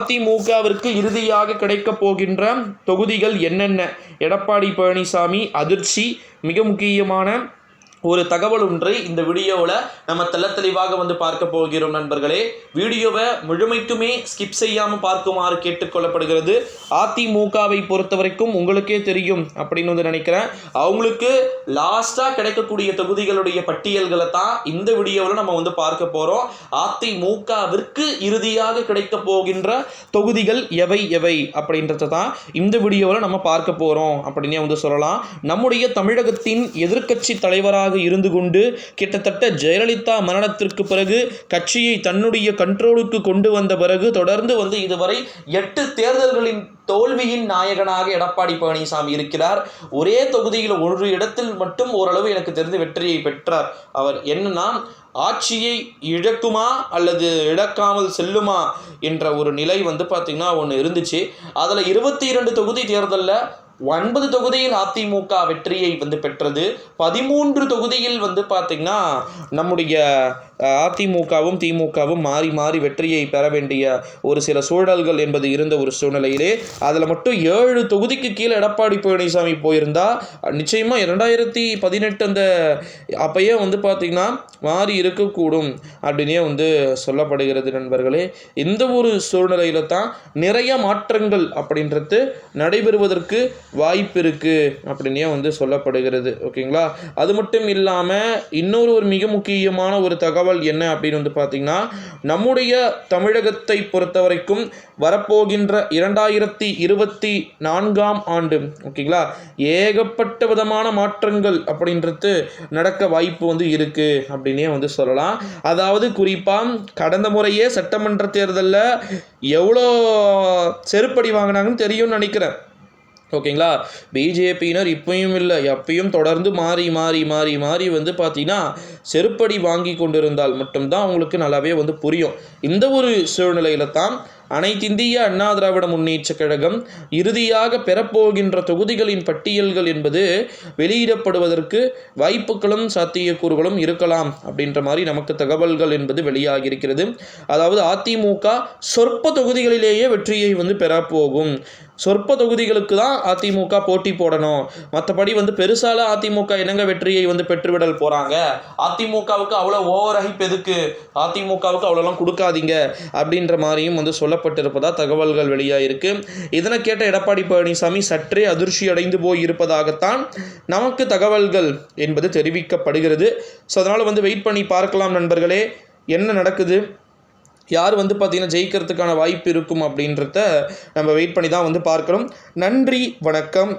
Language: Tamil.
அதிமுகவிற்கு இறுதியாக கிடைக்கப் போகின்ற தொகுதிகள் என்னென்ன? எடப்பாடி பழனிசாமி அதிர்ச்சி மிக முக்கியமான ஒரு தகவல் ஒன்றை இந்த வீடியோவில் நம்ம தெல்ல தெளிவாக வந்து பார்க்க போகிறோம் நண்பர்களே. வீடியோவை முழுமைக்குமே ஸ்கிப் செய்யாமல் பார்க்குமாறு கேட்டுக்கொள்ளப்படுகிறது. அதிமுகவை பொறுத்த வரைக்கும் உங்களுக்கே தெரியும் அப்படின்னு வந்து நினைக்கிறேன். அவங்களுக்கு லாஸ்ட்டாக கிடைக்கக்கூடிய தொகுதிகளுடைய பட்டியல்களை தான் இந்த வீடியோவில் நம்ம வந்து பார்க்க போகிறோம் அதிமுகவிற்கு இறுதியாக கிடைக்க போகின்ற தொகுதிகள் எவை எவை அப்படின்றத தான் இந்த வீடியோவில் நம்ம பார்க்க போகிறோம் அப்படின்னே வந்து சொல்லலாம். நம்முடைய தமிழகத்தின் எதிர்க்கட்சி தலைவராக இருந்து கொண்டு கிட்டத்தட்ட ஜெயலலிதா மரணத்திற்கு பிறகு கட்சியை தன்னுடைய கண்ட்ரோலுக்கு கொண்டு வந்த பிறகு தொடர்ந்து வந்து இதுவரை எட்டு தேர்தல்களின் தோல்வியின் நாயகனாக எடப்பாடி பழனிசாமி இருக்கிறார். ஒரே தொகுதியில் ஒரு இடத்தில் மட்டும் ஓரளவு எனக்கு தெரிந்து வெற்றியை பெற்றார். அவர் என்னன்னா ஆட்சியை இழக்குமா அல்லது இழக்காமல் செல்லுமா என்ற ஒரு நிலை வந்து பார்த்திங்கன்னா ஒன்று இருந்துச்சு. அதில் இருபத்தி இரண்டு தொகுதி தேர்தலில் ஒன்பது தொகுதியில் அதிமுக வெற்றியை வந்து பெற்றது. பதிமூன்று தொகுதியில் வந்து பார்த்திங்கன்னா நம்முடைய அதிமுகவும் திமுகவும் மாறி மாறி வெற்றியை பெற வேண்டிய ஒரு சில சூழல்கள் என்பது இருந்த ஒரு சூழ்நிலையிலே அதில் மட்டும் ஏழு தொகுதிக்கு கீழே எடப்பாடி பழனிசாமி போயிருந்தா நிச்சயமாக இரண்டாயிரத்தி பதினெட்டு அந்த அப்பயே வந்து பார்த்திங்கன்னா மாறி இருக்கக்கூடும் அப்படின்னே வந்து சொல்லப்படுகிறது நண்பர்களே. இந்த ஒரு சூழ்நிலையில தான் நிறைய மாற்றங்கள் அப்படின்றது நடைபெறுவதற்கு வாய்ப்பு இருக்குது அப்படின்னே வந்து சொல்லப்படுகிறது ஓகேங்களா? அது மட்டும் இல்லாமல் இன்னொரு ஒரு மிக முக்கியமான ஒரு தகவல் என்ன அப்படின்னு வந்து பார்த்திங்கன்னா நம்முடைய தமிழகத்தை பொறுத்த வரைக்கும் வரப்போகின்ற இரண்டாயிரத்தி இருபத்தி நான்காம் ஆண்டு ஓகேங்களா? ஏகப்பட்ட விதமான மாற்றங்கள் அப்படின்றது நடக்க வாய்ப்பு வந்து இருக்குது அப்படின்னே வந்து சொல்லலாம். அதாவது குறிப்பாக கடந்த முறையே சட்டமன்ற தேர்தலில் எவ்வளோ செருப்படி வாங்கினாங்கன்னு தெரியும்னு நினைக்கிறேன். ஓகேங்களா? பிஜேபியினர் இப்பயும் இல்லை. எப்பயும் தொடர்ந்து மாறி மாறி மாறி மாறி வந்து பார்த்தீங்கன்னா செருப்படி வாங்கி கொண்டிருந்தால் மட்டும்தான் அவங்களுக்கு நல்லாவே வந்து புரியும். இந்த ஒரு சூழ்நிலையில தான் அனைத்திந்திய அண்ணா திராவிட முன்னேற்ற கழகம் இறுதியாக பெறப்போகின்ற தொகுதிகளின் பட்டியல்கள் என்பது வெளியிடப்படுவதற்கு வாய்ப்புகளும் சாத்தியக்கூறுகளும் இருக்கலாம் அப்படின்ற மாதிரி நமக்கு தகவல்கள் என்பது வெளியாகி இருக்கிறது அதாவது அதிமுக சொற்ப தொகுதிகளிலேயே வெற்றியை வந்து பெறப்போகும். சொற்ப தொகுதிகளுக்கு தான் அதிமுக போட்டி போடணும். மற்றபடி வந்து பெருசால அதிமுக என்னங்க வெற்றியை வந்து பெற்றுவிடல் போகிறாங்க அதிமுகவுக்கு அவ்வளோ ஓவர் ஹைப் எதுக்கு அதிமுகவுக்கு அவ்வளோலாம் கொடுக்காதீங்க அப்படின்ற மாதிரியும் வந்து சொல்ல சொல்லப்பட்டிருப்பதா தகவல்கள் வெளியாயிருக்கு. இதனை கேட்ட எடப்பாடி பழனிசாமி சற்றே அதிர்ச்சி அடைந்து போய் இருப்பதாகத்தான் நமக்கு தகவல்கள் என்பது தெரிவிக்கப்படுகிறது. ஸோ அதனால் வந்து வெயிட் பண்ணி பார்க்கலாம் நண்பர்களே என்ன நடக்குது? யார் வந்து பார்த்திங்கன்னா ஜெயிக்கிறதுக்கான வாய்ப்பு இருக்கும் அப்படின்றத நம்ம வெயிட் பண்ணி தான் வந்து பார்க்கணும் நன்றி வணக்கம்.